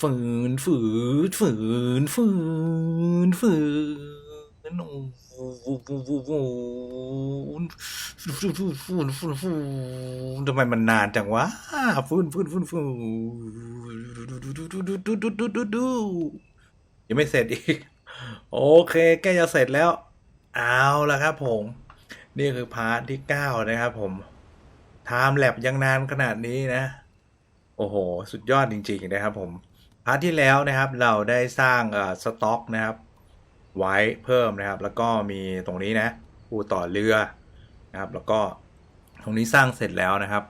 ฝืนฝืนฝืนฝืนฝืนโอ้โหฝืนฝืนฝืนทำไมมันนานจังวะฝืนฝืนฝืนฝืนยังไม่เสร็จอีก โอเคใกจะเสร็จแล้ว เอาละครับผม นี่คือพาร์ทที่เก้านะครับผมไทม์แลบยังนานขนาดนี้นะ โอ้โห สุดยอดจริง ๆ นะครับผม พาร์ทที่แล้วนะครับเราได้สร้างเอ่อสต็อกนะครับไว้เพิ่มนะครับ แล้วก็มีตรงนี้นะปูต่อเรือนะครับ แล้วก็ตรงนี้สร้างเสร็จแล้วนะครับ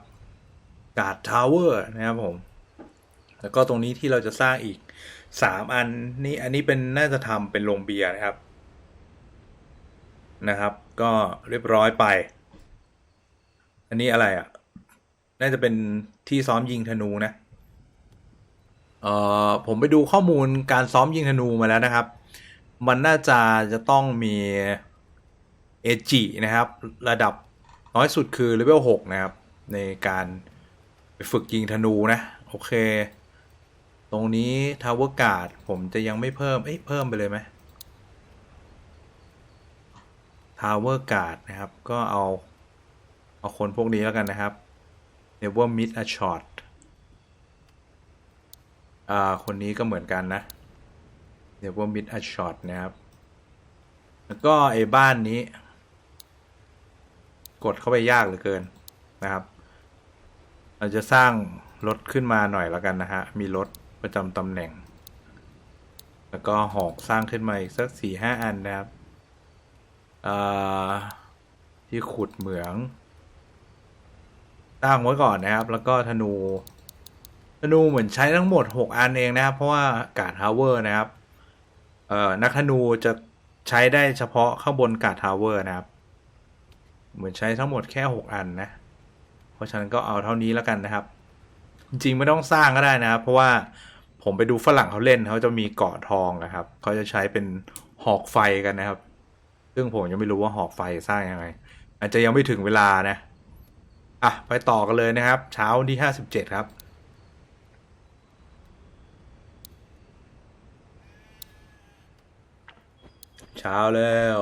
กาดทาวเวอร์นะครับผมแล้วก็ตรงนี้ที่เราจะสร้างอีกสามอันนี่อันนี้เป็นน่าจะทำเป็นโรงเบียร์นะครับนะครับ ก็เรียบร้อยไป อันนี้อะไรอะ น่าจะเป็นที่ซ้อมยิงธนูนะ เอ่อผมไปดูข้อมูลการซ้อมยิงธนูมาแล้วนะครับ มันน่าจะจะต้องมีเอจินะครับ ระดับน้อยสุดคือเลเวล6นะครับ ในการไปฝึกยิงธนูนะ โอเค ตรงนี้ทาวเวอร์การ์ดผมจะยังไม่เพิ่ม เอ้ยเพิ่มไปเลยไหมทาวเวอร์การ์ดนะครับ ก็เอา เอาคนพวกนี้แล้วกันนะครับ Never miss a shot อ่า คนนี้ก็เหมือนกันนะ Never miss a shot นะครับ แล้วก็ไอ้บ้านนี้ กดเข้าไปยากเหลือเกินนะครับเราจะสร้างรถขึ้นมาหน่อยแล้วกันนะฮะ มีรถประจำตำแหน่ง แล้วก็หอกสร้างขึ้นมาอีกสักสี่ห้าอันนะครับที่ขุดเหมือง ตั้งไว้ก่อนนะครับ แล้วก็ธนู ธนูเหมือนใช้ทั้งหมด 6 อันเองนะครับ เพราะว่าการ์ดทาวเวอร์นะครับเอ่อนักธนูจะใช้ได้เฉพาะข้างบนการ์ดทาวเวอร์นะครับ เหมือนใช้ทั้งหมดแค่ 6 อันนะ เพราะฉะนั้นก็เอาเท่านี้แล้วกันนะครับ จริงๆไม่ต้องสร้างก็ได้นะครับ เพราะว่าผมไปดูฝรั่งเขาเล่นเขาจะมีเกาะทองนะครับเขาจะใช้เป็นหอกไฟกันนะครับ ซึ่งผมยังไม่รู้ว่าหอกไฟสร้างยังไง อาจจะยังไม่ถึงเวลานะอะไปต่อกันเลยนะครับ เช้าวันที่ห้าสิบเจ็ดครับ เช้าแล้ว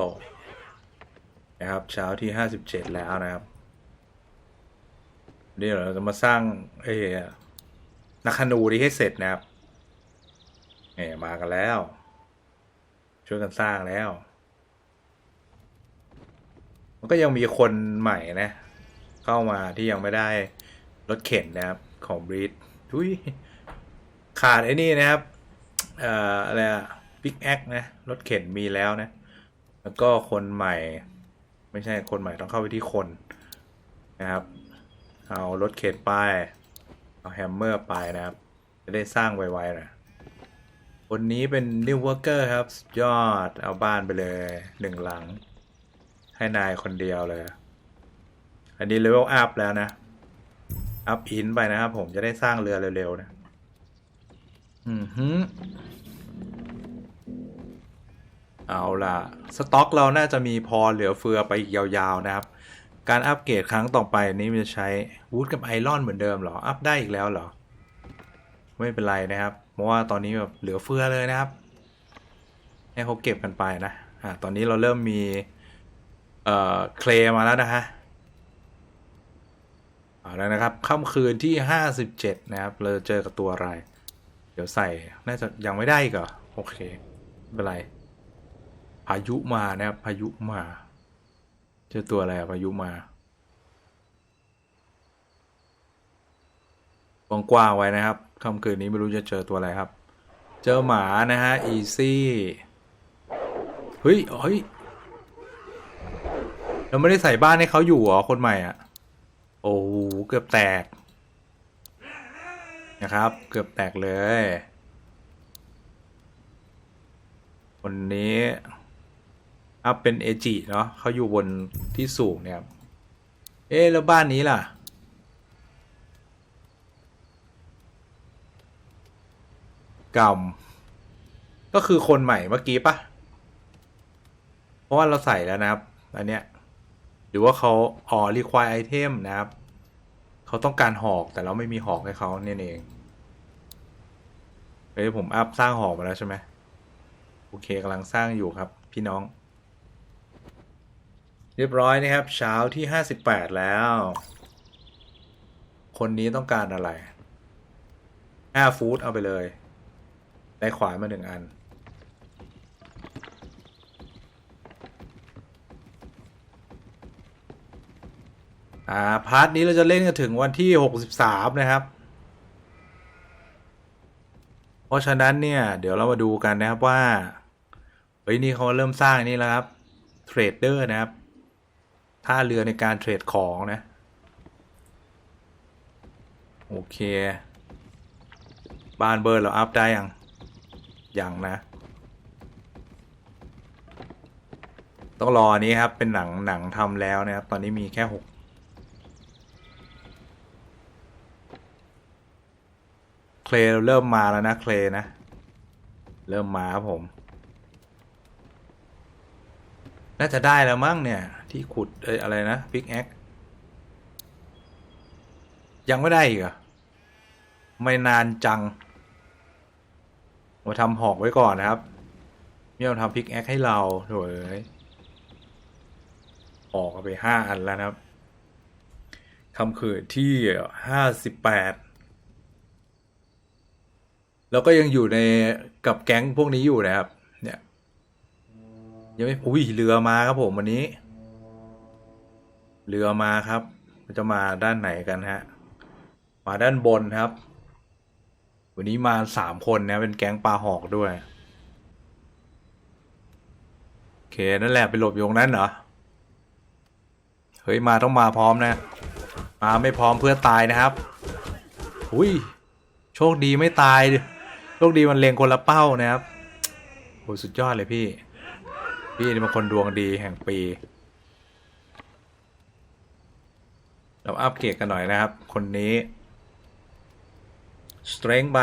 นะครับ เช้าที่ห้าสิบเจ็ดแล้วนะครับเดี๋ยวเราจะมาสร้างเอ้ยนักขนูนี้ให้เสร็จนะครับเนี่ยมากันแล้ว ช่วยกันสร้างแล้ว มันก็ยังมีคนใหม่นะ เข้ามาที่ยังไม่ได้รถเข็นนะครับ ของบรีดทุยขาดไอ้นี่นะครับ เอ่ออะไรอะ บิ๊กแอคนะ รถเข็นมีแล้วนะ แล้วก็คนใหม่ ไม่ใช่คนใหม่ต้องเข้าไปที่คนนะครับ เอารถเข็นไป เอาแฮมเมอร์ไปนะครับ จะได้สร้างไวๆนะคนนี้เป็น New Worker ครับ ยอดเอาบ้านไปเลยหนึ่งหลัง ให้นายคนเดียวเลย อันนี้เลเวลอัพแล้วนะ อัพอินไปนะครับผมจะได้สร้างเรือเร็วๆนะ อือฮึ เอาล่ะ สต็อกเราน่าจะมีพอเหลือเฟือไปอีกยาวๆนะครับ การอัปเกรดครั้งต่อไปนี้จะใช้วูดกับไอรอนเหมือนเดิมเหรอ อัพได้อีกแล้วเหรอ ไม่เป็นไรนะครับ เพราะว่าตอนนี้แบบเหลือเฟือเลยนะครับให้เขาเก็บกันไปนะอ่าตอนนี้เราเริ่มมีเอ่อเคลมาแล้วนะฮะเอาแล้วนะครับค่ำคืนที่ห้าสิบเจ็ดนะครับ เราจะเจอกับตัวอะไร เดี๋ยวใส่ น่าจะยังไม่ได้อีกเหรอ โอเค ไม่เป็นไร พายุมานะครับพายุมา เจอตัวอะไรพายุมาวงกว้างไว้นะครับค่ำคืนนี้ไม่รู้จะเจอตัวอะไรครับ เจอหมานะฮะอีซี่เฮ้ยเฮ้ยเราไม่ได้ใส่บ้านให้เขาอยู่เหรอคนใหม่อะ โอ้โหเกือบแตก นะครับ เกือบแตกเลยคนนี้ อัพเป็นเอจิเนาะเขาอยู่บนที่สูงเนี่ยเอ๊แล้วบ้านนี้ล่ะ กรรม ก็คือคนใหม่เมื่อกี้ปะเพราะว่าเราใส่แล้วนะครับ อันเนี้ย หรือว่าเขาอ๋อ require item นะครับ เขาต้องการหอกแต่เราไม่มีหอกให้เขาเนี่ยเองเฮ้ยผมอัพสร้างหอกมาแล้วใช่ไหมโอเคกำลังสร้างอยู่ครับ พี่น้อง เรียบร้อยนะครับ เช้าที่ห้าสิบแปดแล้ว คนนี้ต้องการอะไรห้าฟูดเอาไปเลย ได้ขวานมาหนึ่งอัน อ่า พาร์ทนี้เราจะเล่นกันถึงวันที่หกสิบสามนะครับ เพราะฉะนั้นเนี่ย เดี๋ยวเรามาดูกันนะครับว่า เฮ้ย นี่เขาเริ่มสร้างนี่แล้วครับ เทรดเดอร์นะครับ ท่าเรือในการเทรดของนะ โอเค บ้านเบิร์ดเราอัพได้ยัง ยังนะ ต้องรออนนี้ครับ เป็นหนังหนังทำแล้วนะครับ ตอนนี้มีแค่หกเคลเริ่มมาแล้วนะเคลนะ เริ่มมาครับผม น่าจะได้แล้วมั้งเนี่ย ที่ขุดเอ้ยอะไรนะพิกแอคยังไม่ได้อีกเหรอไม่นานจังมาทำหอกไว้ก่อนนะครับไม่ยอมทำพิกแอคให้เราโถ่เอ้ยออกไปห้าอันแล้วนะครับคำขืนที่ห้าสิบแปดแล้วก็ยังอยู่ในกับแก๊งพวกนี้อยู่นะครับ เนี่ย ยังไม่อุ้ยเรือมาครับผมวันนี้ เรือมาครับจะมาด้านไหนกันฮะ มาด้านบนครับ วันนี้มาสามคนนะเป็นแก๊งปลาหอกด้วย โอเค นั่นแหละไปหลบอยู่ตรงนั้นเหรอ เฮ้ย มาต้องมาพร้อมนะ มาไม่พร้อมเพื่อตายนะครับอุ้ยโชคดีไม่ตายดิโชคดีมันเลงคนละเป้านะครับโหสุดยอดเลยพี่ พี่นี่เป็นคนดวงดีแห่งปี เราอัปเกรดกันหน่อยนะครับ คนนี้ strength ไป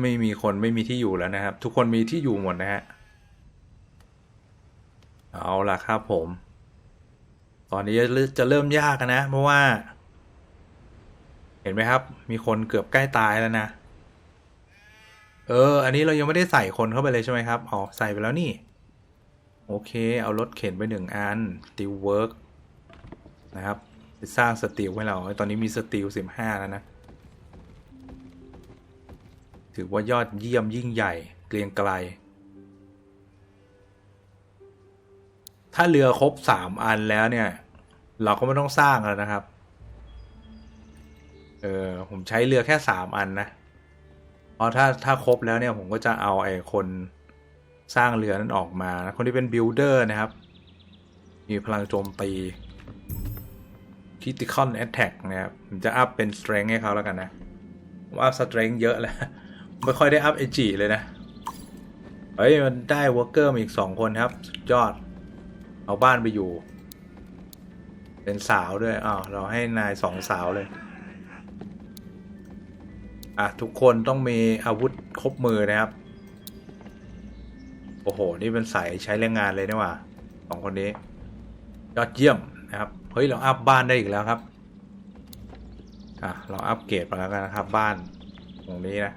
ไม่มีคนไม่มีที่อยู่แล้วนะครับ ทุกคนมีที่อยู่หมดนะฮะ เอาล่ะครับผม ตอนนี้จะเริ่มยากนะ เพราะว่า เห็นไหมครับ มีคนเกือบใกล้ตายแล้วนะ เออ อันนี้เรายังไม่ได้ใส่คนเข้าไปเลยใช่ไหมครับ อ๋อ ใส่ไปแล้วนี่ โอเค เอารถเข็นไปหนึ่งอัน steel work นะครับสร้างสตีลให้เรา ตอนนี้มีสตีลสิบห้าแล้วนะ ถือว่ายอดเยี่ยมยิ่งใหญ่ เกรียงไกล ถ้าเรือครบสามอันแล้วเนี่ย เราก็ไม่ต้องสร้างแล้วนะครับ เออผมใช้เรือแค่สามอันนะ เพราะถ้าถ้าครบแล้วเนี่ยผมก็จะเอาไอ้คน สร้างเรือนั้นออกมานะคนที่เป็นบิลเดอร์นะครับ มีพลังโจมตี critical attack นะครับผมจะอัพเป็น strength ให้เขาแล้วกันนะผมอัพ strength เยอะแล้ว ไม่ค่อยได้อัพเอจีเลยนะ เฮ้ย มันได้ worker มาอีกสองคนครับ สุดยอด เอาบ้านไปอยู่ เป็นสาวด้วย อ้าว เราให้นายสองสาวเลย อะ ทุกคนต้องมีอาวุธครบมือนะครับ โอ้โห นี่เป็นสายใช้แรงงานเลยนี่ว่าสองคนนี้ ยอดเยี่ยมนะครับ เฮ้ย เราอัพบ้านได้อีกแล้วครับ อะ เราอัพเกรดมาแล้วกันนะครับ บ้าน ตรงนี้นะ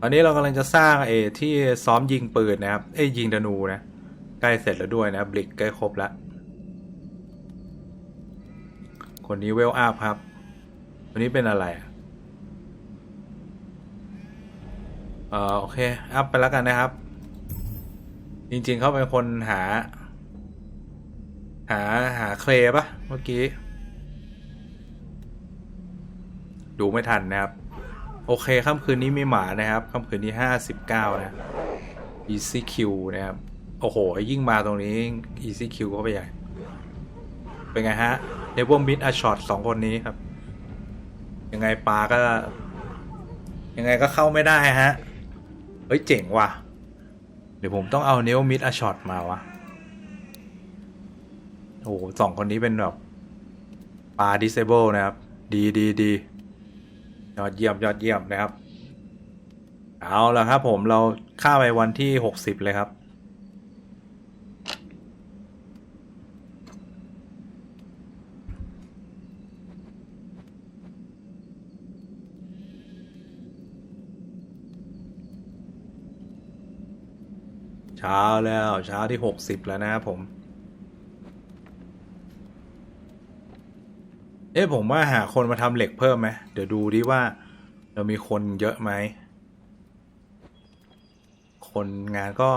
ตอนนี้เรากำลังจะสร้างเอที่ซ้อมยิงปืนนะครับ เอ้ยยิงธนูนะ ใกล้เสร็จแล้วด้วยนะบลิกใกล้ครบแล้ว คนนี้เวลอัพครับคนนี้เป็นอะไรอะเออโอเค อัพไปแล้วกันนะครับ จริงๆเขาเป็นคนหา หาหาเคลปะเมื่อกี้ ดูไม่ทันนะครับ โอเคค่ำคืนนี้มีหมานะครับค่ำคืนนี้ห้าสิบเก้านะ easy q นะครับ โอ้โห ยิ่งมาตรงนี้ easy q เขาไปใหญ่ เป็นไงฮะเนเวอร์มิดอะช็อตสองคนนี้ครับ ยังไงปลาก็ยังไงก็เข้าไม่ได้ฮะ เฮ้ยเจ๋งว่ะ เดี๋ยวผมต้องเอาเนลมิดอะช็อตมาวะโอ้โหสองคนนี้เป็นแบบปลาดิเซเบิลนะครับ ดีดีดียอดเยี่ยมยอดเยี่ยมนะครับ เอาละครับผมเราข้าไปวันที่หกสิบเลยครับ ช้าแล้วเช้าที่หกสิบแล้วนะครับผม เอ๊ะผมว่าหาคนมาทำเหล็กเพิ่มไหมเดี๋ยวดูดิว่าเรามีคนเยอะไหม คนงานก็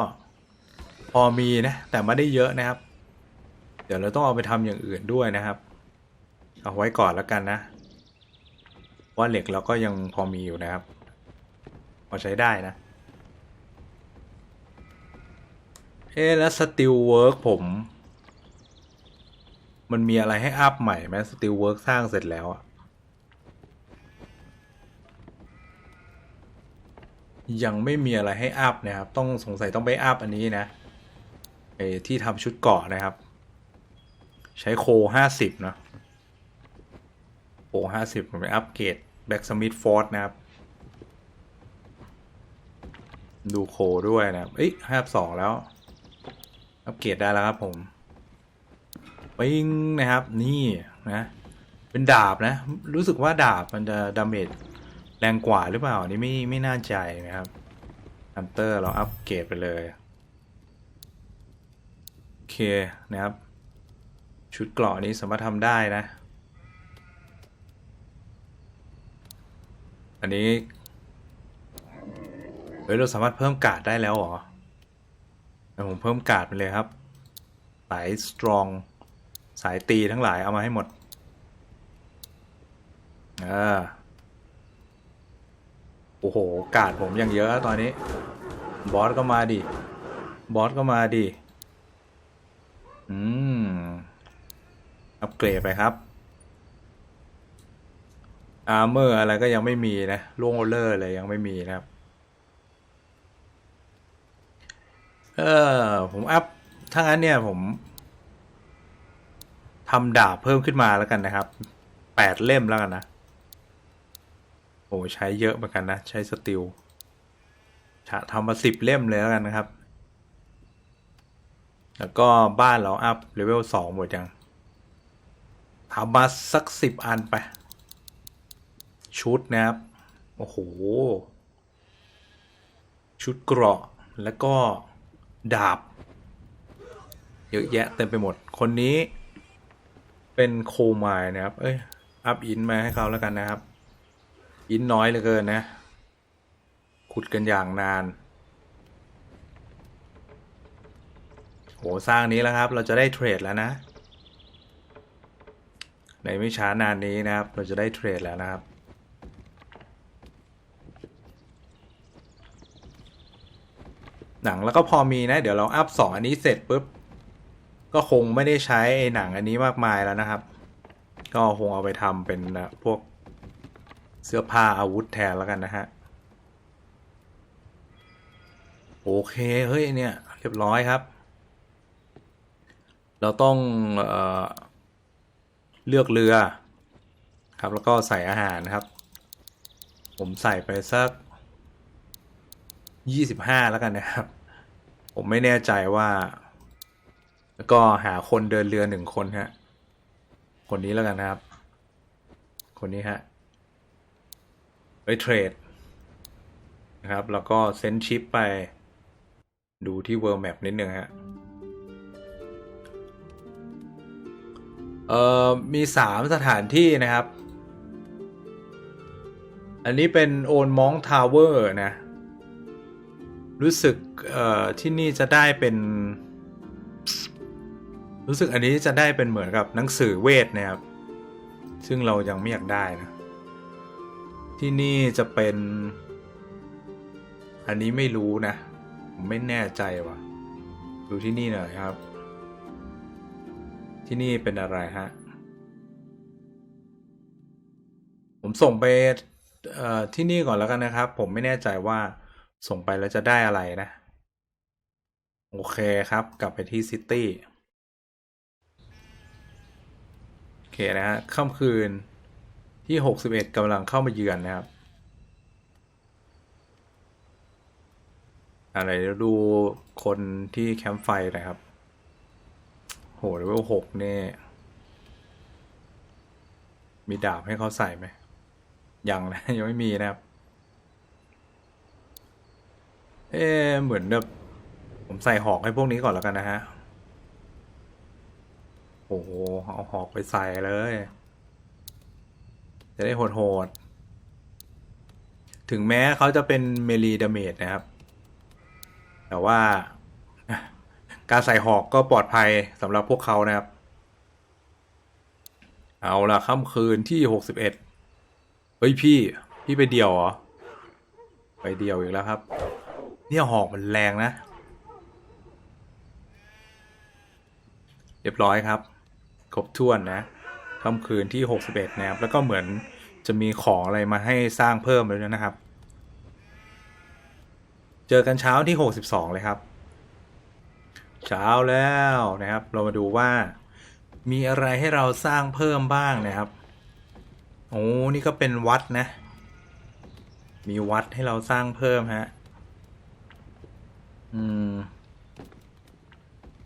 พอมีนะ แต่ไม่ได้เยอะนะครับ เดี๋ยวเราต้องเอาไปทำอย่างอื่นด้วยนะครับ เอาไว้ก่อนแล้วกันนะว่าเหล็กเราก็ยังพอมีอยู่นะครับ พอใช้ได้นะ เอ๊แล้วสติลเวิร์กผม มันมีอะไรให้อัพใหม่ไหมสติลเวิร์กสร้างเสร็จแล้วอะยังไม่มีอะไรให้อัพนะครับ ต้องสงสัยต้องไปอัพอันนี้นะไอ้ที่ทำชุดเกาะนะครับ ใช้โคห้าสิบเนะโคห้าสิบผมไปอัพเกรดแบ็กสมิธฟอร์ดนะครับ ดูโคด้วยนะเอ้ยห้าสองแล้ว อัปเกรดได้แล้วครับผมปิ้งนะครับ นี่นะ เป็นดาบนะ รู้สึกว่าดาบมันจะดาเมจแรงกว่าหรือเปล่านี่ไม่ไม่น่าใจนะครับฮันเตอร์เราอัปเกรดไปเลย โอเคนะครับ ชุดเกราะนี้สามารถทำได้นะ อันนี้ เฮ้ย เราสามารถเพิ่มการ์ดได้แล้วหรอ เดี๋ยวผมเพิ่มกาดไปเลยครับ สายสตรอง สายตีทั้งหลายเอามาให้หมดเออโอ้โห กาดผมยังเยอะตอนนี้ บอสก็มาดิ บอสก็มาดิ อืม อัปเกรดไปครับ อาร์เมอร์อะไรก็ยังไม่มีนะล่วงเลอร์เลยยังไม่มีนะครับ เออ ผมอัพถ้างั้นเนี่ยผมทำดาบเพิ่มขึ้นมาแล้วกันนะครับแปดเล่มแล้วกันนะ โอ้ใช้เยอะเหมือนกันนะ ใช้สติลทำมาสิบเล่มเลยแล้วกันนะครับ แล้วก็บ้านเราอัพเลเวลสองหมดยังทำมาสักสิบอันไป ชุดนะครับ โอ้โห ชุดเกราะแล้วก็ ดาบ เยอะแยะเต็มไปหมด คนนี้เป็นโคมายนะครับ เอ้ย อัพอินมาให้เขาแล้วกันนะครับ อินน้อยเหลือเกินนะ ขุดกันอย่างนาน โห สร้างนี้แล้วครับ เราจะได้เทรดแล้วนะ ในไม่ช้านานนี้นะครับ เราจะได้เทรดแล้วนะครับ หนังแล้วก็พอมีนะ เดี๋ยวเราอัพสองอันนี้เสร็จปุ๊บ ก็คงไม่ได้ใช้ไอ้หนังอันนี้มากมายแล้วนะครับ ก็คงเอาไปทำเป็นพวกเสื้อผ้าอาวุธแทนแล้วกันนะฮะ โอเค เฮ้ยเนี่ย เรียบร้อยครับ เราต้องเออเลือกเรือครับ แล้วก็ใส่อาหารครับ ผมใส่ไปสักยี่สิบห้าแล้วกันนะครับ ผมไม่แน่ใจว่า แล้วก็หาคนเดินเรือหนึ่งคนฮะ คนนี้แล้วกันนะครับ คนนี้ฮะไปเทรดนะครับ แล้วก็เซ็นชิปไปดูที่ World Map นิดนึงฮะ เอ่อ มีสามสถานที่นะครับ อันนี้เป็นโอนมองทาวเวอร์นะ รู้สึกที่นี่จะได้เป็น รู้สึกอันนี้จะได้เป็นเหมือนกับหนังสือเวทนะครับ ซึ่งเรายังไม่อยากได้นะ ที่นี่จะเป็น อันนี้ไม่รู้นะ ผมไม่แน่ใจว่ะ ดูที่นี่หน่อยครับ ที่นี่เป็นอะไรฮะ ผมส่งไปที่นี่ก่อนแล้วกันนะครับ ผมไม่แน่ใจว่า ส่งไปแล้วจะได้อะไรนะ โอเคครับ กลับไปที่ซิตี้โอเคนะฮะค่ำคืนที่หกสิบเอ็ดกำลังเข้ามาเยือนนะครับ อะไรเดี๋ยวดูคนที่แคมป์ไฟนะครับ โหเลเวลหกเนี่ยมีดาบให้เขาใส่ไหมยังนะยังไม่มีนะครับ เอ๊ะเหมือนแบบผมใส่หอกให้พวกนี้ก่อนแล้วกันนะฮะ โอ้โห เอาหอกไปใส่เลย จะได้โหดๆ ถึงแม้เขาจะเป็นเมลีดาเมจนะครับ แต่ว่าการใส่หอกก็ปลอดภัยสำหรับพวกเขานะครับ เอาละค่ำคืนที่หกสิบเอ็ดเฮ้ยพี่ พี่ไปเดี่ยวเหรอ ไปเดี่ยวอีกแล้วครับ เนี่ยหอกมันแรงนะ เรียบร้อยครับ ครบถ้วนนะค่ำคืนที่ 61 นะครับ แล้วก็เหมือนจะมีของอะไรมาให้สร้างเพิ่มเลยนะครับ เจอกันเช้าที่ 62 เลยครับ เช้าแล้วนะครับ เรามาดูว่ามีอะไรให้เราสร้างเพิ่มบ้างนะครับ โอ้ นี่ก็เป็นวัดนะ มีวัดให้เราสร้างเพิ่มฮะ อืม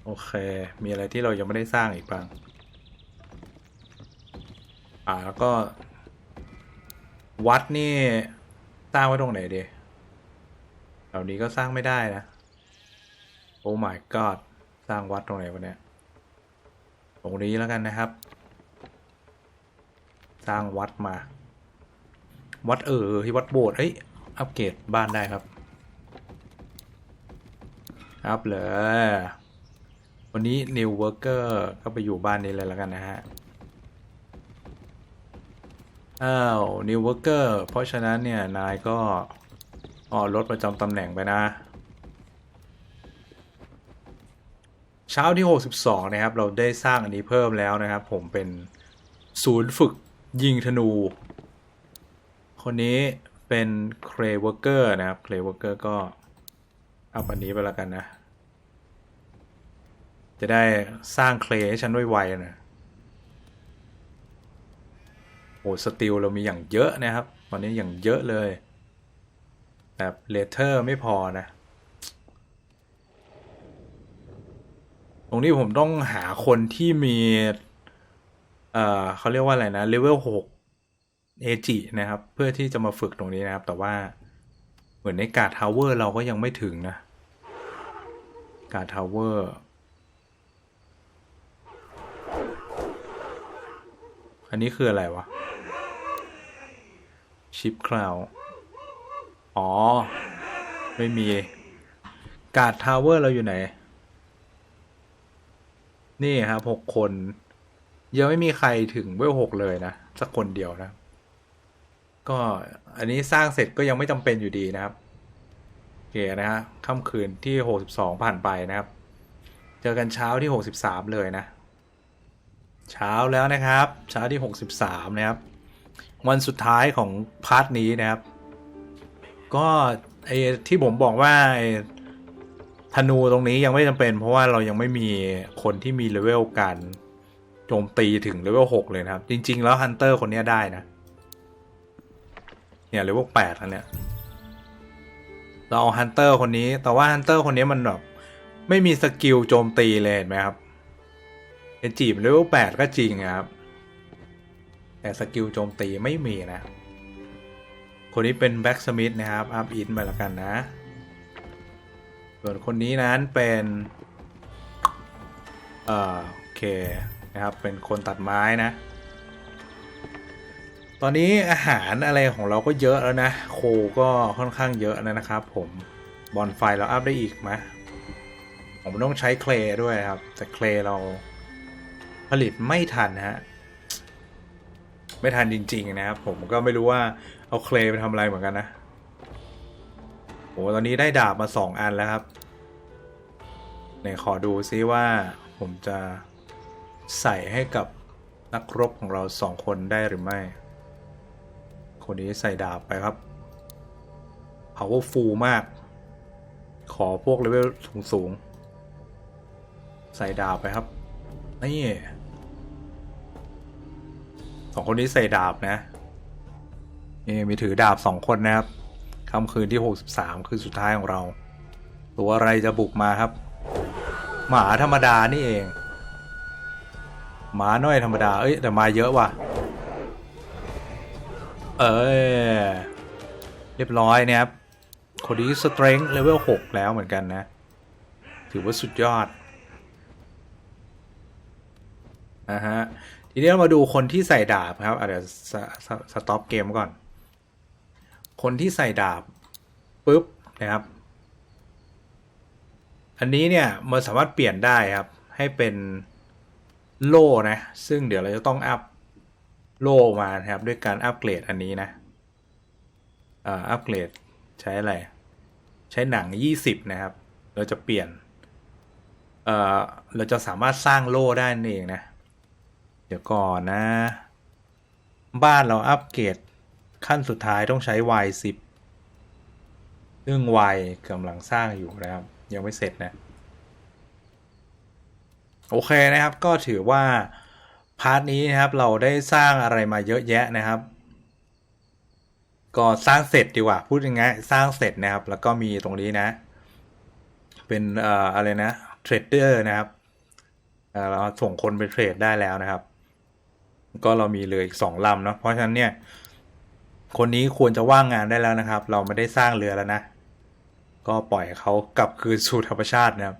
โอเค มีอะไรที่เรายังไม่ได้สร้างอีกบ้าง อ่าแล้วก็ วัดนี่ สร้างไว้ตรงไหนดีเหล่านี้ก็สร้างไม่ได้นะ โอ้ my god สร้างวัดตรงไหนวะเนี่ย ตรงนี้แล้วกันนะครับ สร้างวัดมา วัดเออที่วัดโบสถ์เอ้ย อัปเกรดบ้านได้ครับ อัพเลยวันนี้ New Worker ก็ไปอยู่บ้านนี้เลยแล้วกันนะฮะอ้าว New Worker เพราะฉะนั้นเนี่ย นายก็อ๋อลดประจำตำแหน่งไปนะ เช้าที่ 62 นะครับ เราได้สร้างอันนี้เพิ่มแล้วนะครับ ผมเป็นศูนย์ฝึกยิงธนู คนนี้เป็นเครเวอร์เกอร์นะครับเครเวอร์เกอร์ก็ เอาอันนี้ไปแล้วกันนะ จะได้สร้างเคลให้ฉันไวๆนะโอ้สติลเรามีอย่างเยอะนะครับ วันนี้อย่างเยอะเลยแบบเลเทอร์ไม่พอนะ ตรงนี้ผมต้องหาคนที่มี เอ่อเขาเรียกว่าอะไรนะเลเวลหกเอจินะครับ เพื่อที่จะมาฝึกตรงนี้นะครับ แต่ว่า เหมือนในกาดทาวเวอร์เราก็ยังไม่ถึงนะกาดทาวเวอร์อันนี้คืออะไรวะ ชิปคลาวอ๋อ ไม่มี กาดทาวเวอร์เราอยู่ไหน นี่ครับหกคน ยังไม่มีใครถึงเวลหกเลยนะ สักคนเดียวนะ ก็อันนี้สร้างเสร็จก็ยังไม่จำเป็นอยู่ดีนะครับโอเคนะฮะค่ำคืนที่หกสิบสองผ่านไปนะครับ เจอกันเช้าที่หกสิบสามเลยนะ เช้าแล้วนะครับ เช้าที่หกสิบสามนะครับ วันสุดท้ายของพาร์ทนี้นะครับ ก็ไอ้ที่ผมบอกว่าไอ้ธนูตรงนี้ยังไม่จำเป็น เพราะว่าเรายังไม่มีคนที่มีเลเวลการโจมตีถึงเลเวลหกเลยนะครับ จริง ๆ แล้วฮันเตอร์คนนี้ได้นะ เนี่ยเลเวลแปดแล้วเนี่ย เราเอาฮันเตอร์คนนี้ แต่ว่าฮันเตอร์คนนี้มันแบบไม่มีสกิลโจมตีเลยเห็นไหมครับเอจีบเลเวลแปดก็จริงนะครับ แต่สกิลโจมตีไม่มีนะ คนนี้เป็นแบ็กสมิธนะครับ อัพอินไปแล้วกันนะ ส่วนคนนี้นั้นเป็นเอ่อโอเคนะครับ เป็นคนตัดไม้นะ ตอนนี้อาหารอะไรของเราก็เยอะแล้วนะ โคก็ค่อนข้างเยอะแล้วนะครับ ผมบอลไฟเราอัพได้อีกไหมผมต้องใช้เคลด้วยครับ แต่เคลเราผลิตไม่ทันฮะไม่ทันจริง ๆ นะครับ ผมก็ไม่รู้ว่าเอาเคลไปทำอะไรเหมือนกันนะโอ้ตอนนี้ได้ดาบมาสองอันแล้วครับไหนขอดูซิว่าผมจะใส่ให้กับนักรบของเราสองคนได้หรือไม่ คนนี้ใส่ดาบไปครับ powerful มาก ขอพวกเลเวลสูงๆใส่ดาบไปครับ นี่สองคนนี้ใส่ดาบนะนี่มีถือดาบสองคนนะครับค่ำคืนที่ 63 คือสุดท้ายของเรา ตัวอะไรจะบุกมาครับ หมาธรรมดานี่เอง หมาน้อยธรรมดา เอ้ยแต่มาเยอะว่ะ เอ้ยเรียบร้อยเนี่ยครับ คนนี้สเตร n ง h เลเวล6แล้วเหมือนกันนะ ถือว่าสุดยอดอ่าฮะ ทีนี้เรามาดูคนที่ใส่ดาบครับเดี๋ยวสสสต็อปเกมก่อน คนที่ใส่ดาบปุ๊บนะครับ อันนี้เนี่ยมันสามารถเปลี่ยนได้ครับ ให้เป็นโล่นะ ซึ่งเดี๋ยวเราจะต้องอัพ โล่มานะครับด้วยการอัปเกรดอันนี้นะอ่าอัปเกรดใช้อะไร ใช้หนัง 20 นะครับ เราจะเปลี่ยนเออเราจะสามารถสร้างโล่ได้นั่นเองนะ เดี๋ยวก่อนนะ บ้านเราอัปเกรดขั้นสุดท้ายต้องใช้ Y10 ซึ่ง Y กำลังสร้างอยู่นะครับ ยังไม่เสร็จนะ โอเคนะครับก็ถือว่า พาร์ทนี้นะครับเราได้สร้างอะไรมาเยอะแยะนะครับ ก็สร้างเสร็จดีกว่าพูดยังไงสร้างเสร็จนะครับ แล้วก็มีตรงนี้นะ เป็นเอ่ออะไรนะเทรดเดอร์นะครับเราส่งคนไปเทรดได้แล้วนะครับ ก็เรามีเลยอีกสองลำเนาะเพราะฉะนั้นเนี่ยคนนี้ควรจะว่างงานได้แล้วนะครับ เราไม่ได้สร้างเรือแล้วนะ ก็ปล่อยเขากลับคืนสู่ธรรมชาตินะครับ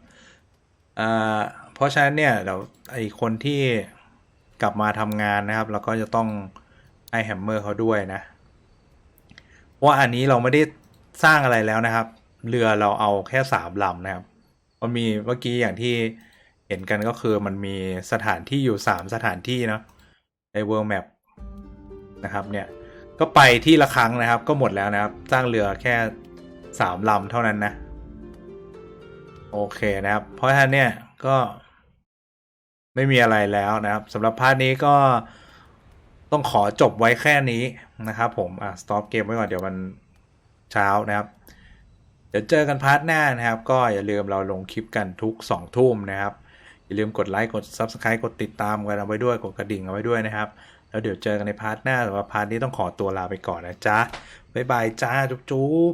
เพราะฉะนั้นเนี่ยเดี๋ยวไอคนที่ กลับมาทำงานนะครับเราก็จะต้องให้แฮมเมอร์เขาด้วยนะเพราะว่าอันนี้เราไม่ได้สร้างอะไรแล้วนะครับ เรือเราเอาแค่สามลำนะครับมันมีเมื่อกี้อย่างที่เห็นกันก็คือมันมีสถานที่อยู่สามสถานที่เนาะใน World Map นะครับเนี่ยก็ไปที่ละครั้งนะครับ ก็หมดแล้วนะครับ สร้างเรือแค่สามลำเท่านั้นนะ โอเคนะครับ เพราะฉะนั้นเนี่ยก็ ไม่มีอะไรแล้วนะครับสำหรับพาร์ทนี้ก็ต้องขอจบไว้แค่นี้นะครับผมอะ stop เกมไว้ก่อนเดี๋ยวมันเช้านะครับ เดี๋ยวเจอกันพาร์ทหน้านะครับ ก็อย่าลืมเราลงคลิปกันทุก2ทุ่มนะครับ อย่าลืมกดไลค์กด Subscribe กดติดตามกันเอาไว้ด้วยกดกระดิ่งเอาไว้ด้วยนะครับ แล้วเดี๋ยวเจอกันในพาร์ทหน้าแต่ว่าพาร์ทนี้ต้องขอตัวลาไปก่อนนะจ๊ะบ๊ายบายจ้าจุ๊บ